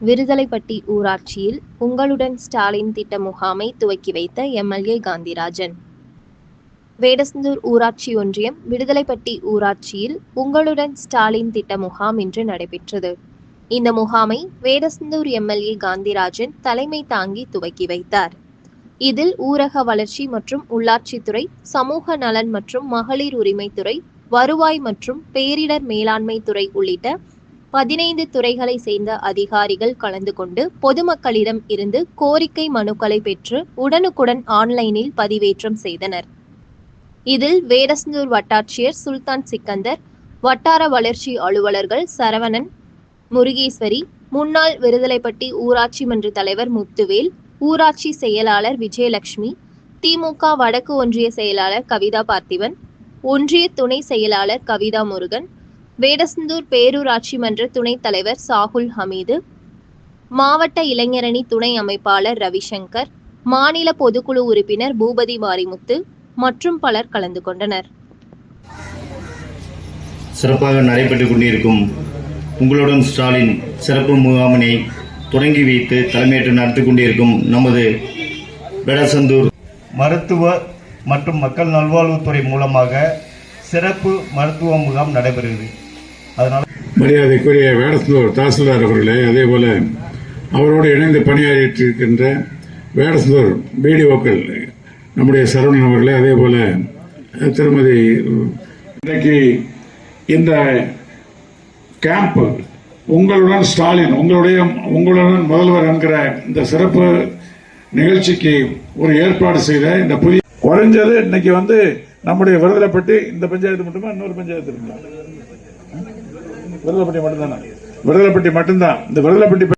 விருதலைப்பட்டி ஊராட்சியில் உங்களுடன் ஸ்டாலின் திட்ட முகாமை துவக்கி வைத்த எம்எல்ஏ காந்திராஜன். வேடசந்தூர் ஊராட்சி ஒன்றியம் விடுதலைப்பட்டி ஊராட்சியில் உங்களுடன் ஸ்டாலின் திட்ட முகாம் இன்று நடைபெற்றது. இந்த முகாமை வேடசந்தூர் எம்எல்ஏ காந்திராஜன் தலைமை தாங்கி துவக்கி வைத்தார். இதில் ஊரக வளர்ச்சி மற்றும் உள்ளாட்சித்துறை சமூக நலன் மற்றும் மகளிர் உரிமைத்துறை வருவாய் மற்றும் பேரிடர் மேலாண்மை துறை உள்ளிட்ட பதினைந்து துறைகளை சேர்ந்த அதிகாரிகள் கலந்து கொண்டு பொதுமக்களிடம் இருந்து கோரிக்கை மனுக்களை பெற்று உடனுக்குடன் ஆன்லைனில் பதிவேற்றம் செய்தனர். இதில் வேடசந்தூர் வட்டாட்சியர் சுல்தான் சிக்கந்தர் வட்டார வளர்ச்சி அலுவலர்கள் சரவணன் முருகேஸ்வரி முன்னாள் விருதலைப்பட்டி ஊராட்சி மன்ற தலைவர் முத்துவேல் ஊராட்சி செயலாளர் விஜயலட்சுமி திமுக வடக்கு ஒன்றிய செயலாளர் கவிதா பார்த்திபன் ஒன்றிய துணை செயலாளர் கவிதா முருகன் வேடசந்தூர் பேரூராட்சி மன்ற துணைத் தலைவர் சாகுல் ஹமீது மாவட்ட இளைஞரணி துணை அமைப்பாளர் ரவிசங்கர் மாநில பொதுக்குழு உறுப்பினர் பூபதி மாரிமுத்து மற்றும் பலர் கலந்து கொண்டனர். சிறப்பாக நடைபெற்றுக் கொண்டிருக்கும் உங்களுடன் ஸ்டாலின் சிறப்பு முகாமினை தொடங்கி வைத்து தலைமையேற்று நடத்தி கொண்டிருக்கும் நமது வேடசந்தூர் மருத்துவ மற்றும் மக்கள் நல்வாழ்வுத்துறை மூலமாக சிறப்பு மருத்துவ முகாம் நடைபெறுகிறது. அதனால் மரியாதைக்குரிய வேடசந்தூர் தாசில்தார் அவர்களே அதே போல அவரோடு இணைந்து பணியாற்றியிருக்கின்ற வேடசந்தூர் பிடிஓக்கள் நம்முடைய சரவணன் அவர்களே அதே போல திருமதி இன்றைக்கு இந்த கேம்ப் உங்களுடன் ஸ்டாலின் உங்களுடைய உங்களுடன் முதல்வர் என்கிற இந்த சிறப்பு நிகழ்ச்சிக்கு ஒரு ஏற்பாடு செய்த இந்த புதிய குறைஞ்சது இன்னைக்கு வந்து நம்முடைய விருதலைப்பட்டி இந்த பஞ்சாயத்து மட்டுமா இன்னொரு பஞ்சாயத்து இருக்குங்களா விடுதலைப்பட்டி மட்டும்தானே? விடுதலைப்பட்டி மட்டும்தான். இந்த விடுதலைப்பட்டி